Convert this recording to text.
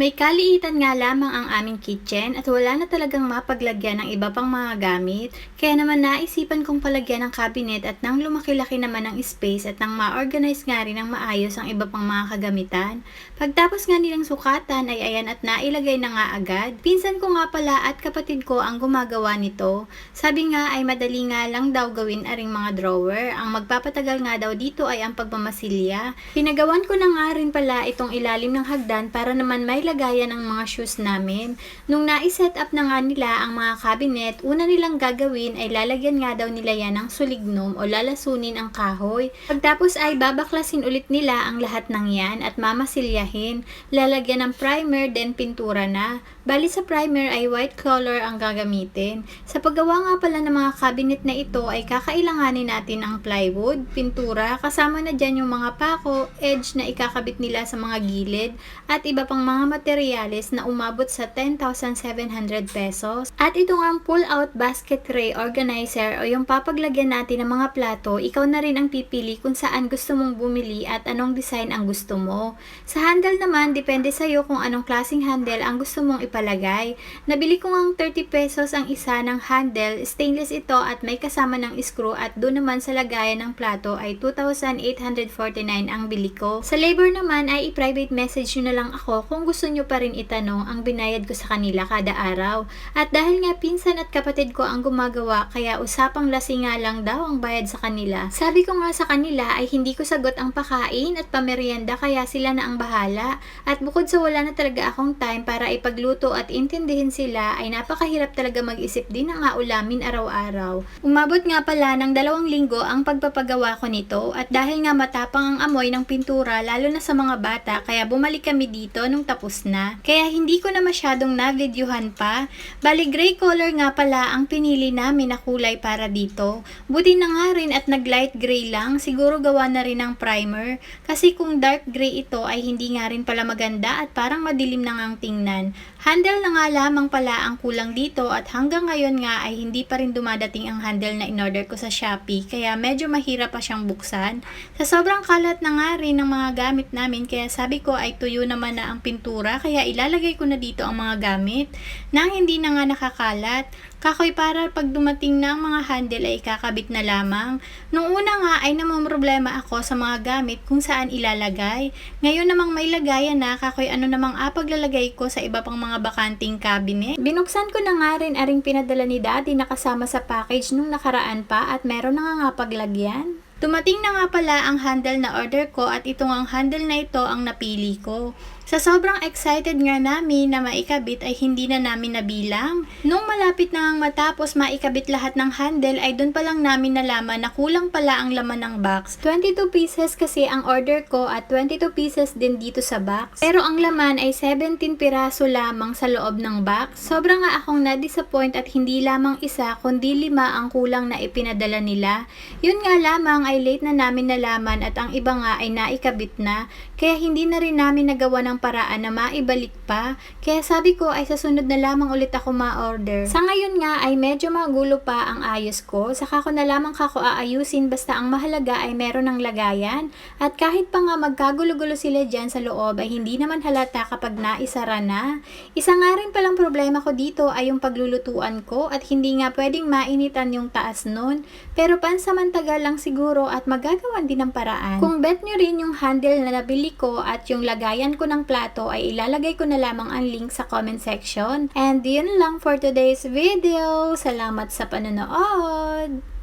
May kaliitan nga lamang ang aming kitchen at wala na talagang mapaglagyan ng iba pang mga gamit. Kaya naman naisipan kong palagyan ng cabinet at nang lumaki-laki naman ang space at nang ma-organize nga rin ng maayos ang iba pang mga kagamitan. Pagtapos nga nilang sukatan ay ayan at nailagay na nga agad. Pinsan ko nga pala at kapatid ko ang gumagawa nito. Sabi nga ay madali nga lang daw gawin aring mga drawer. Ang magpapatagal nga daw dito ay ang pagmamasilya. Pinagawan ko na nga rin pala itong ilalim ng hagdan para naman may lagayan ng mga shoes namin. Nung naiset up na nga nila ang mga cabinet, una nilang gagawin ay lalagyan nga daw nila yan ng sulignom o lalasunin ang kahoy. Pagtapos ay babaklasin ulit nila ang lahat ng yan at mamasilyahin. Lalagyan ng primer, then pintura na. Bali sa primer ay white color ang gagamitin. Sa paggawa nga pala ng mga cabinet na ito ay kakailanganin natin ang plywood, pintura, kasama na dyan yung mga pako, edge na ikakabit nila sa mga gilid, at iba pang mga materyales na umabot sa 10,700 pesos. At ito nga ang pull-out basket tray organizer o yung papaglagyan natin ng mga plato, ikaw na rin ang pipili kung saan gusto mong bumili at anong design ang gusto mo. Sa handle naman, depende sa'yo kung anong klaseng handle ang gusto mong ipalagay. Nabili ko ang 30 pesos ang isa ng handle, stainless ito at may kasama ng screw at doon naman sa lagayan ng plato ay 2,849 ang bili ko. Sa labor naman ay i-private message nyo na lang ako kung gusto nyo pa rin itanong ang binayad ko sa kanila kada araw. At dahil nga pinsan at kapatid ko ang gumagawa kaya usapang lasing nga lang daw ang bayad sa kanila. Sabi ko nga sa kanila ay hindi ko sagot ang pakain at pamerienda kaya sila na ang bahala. At bukod sa wala na talaga akong time para ipagluto at intindihin sila ay napakahirap talaga mag-isip din ng ulamin araw-araw. Umabot nga pala ng dalawang linggo ang pagpapagawa ko nito at dahil nga matapang ang amoy ng pintura lalo na sa mga bata kaya bumalik kami dito nung tapos na. Kaya hindi ko na masyadong na-videohan pa. Bali gray color nga pala ang pinili namin na kulay para dito. Buti na nga rin at nag light gray lang, siguro gawa na rin ng primer. Kasi kung dark gray ito ay hindi nga rin pala maganda at parang madilim na ngang tingnan. Handle na nga lamang pala ang kulang dito at hanggang ngayon nga ay hindi pa rin dumadating ang handle na in-order ko sa Shopee kaya medyo mahirap pa siyang buksan. Sa sobrang kalat na nga rin ng mga gamit namin kaya sabi ko ay tuyo naman na ang pintura kaya ilalagay ko na dito ang mga gamit nang hindi na nga nakakalat. Kakoy para pag dumating na ang mga handle ay kakabit na lamang. Nung una nga ay namamroblema ako sa mga gamit kung saan ilalagay. Ngayon namang may lagayan na kakoy ano namang apaglalagay ko sa iba pang mga bakanting cabinet. Binuksan ko na nga rin aring pinadala ni daddy na kasama sa package nung nakaraan pa at meron na nga paglagyan. Dumating na nga pala ang handle na order ko at ito ang handle na ito ang napili ko. Sa sobrang excited nga namin na maikabit ay hindi na namin nabilang. Nung malapit na ang matapos maikabit lahat ng handle ay doon pa lang namin nalaman na kulang pala ang laman ng box. 22 pieces kasi ang order ko at 22 pieces din dito sa box. Pero ang laman ay 17 piraso lamang sa loob ng box. Sobrang nga akong na-disappoint at hindi lamang isa kundi lima ang kulang na ipinadala nila. Yun nga lamang ay late na namin nalaman at ang iba nga ay naikabit na. Kaya hindi na rin namin nagawa ng paraan na maibalik pa. Kaya sabi ko ay sa sunod na lamang ulit ako ma-order. Sa ngayon nga ay medyo magulo pa ang ayos ko. Saka ko na lamang kako aayusin basta ang mahalaga ay meron ng lagayan. At kahit pa nga magkagulo-gulo sila dyan sa loob ay hindi naman halata kapag naisara na. Isa nga rin palang problema ko dito ay yung paglulutuan ko at hindi nga pwedeng mainitan yung taas nun. Pero pansamantagal lang siguro at magagawan din ng paraan. Kung bet nyo rin yung handle na nabili ko at yung lagayan ko ng plato ay ilalagay ko na lamang ang link sa comment section. And yun lang for today's video. Salamat sa panonood!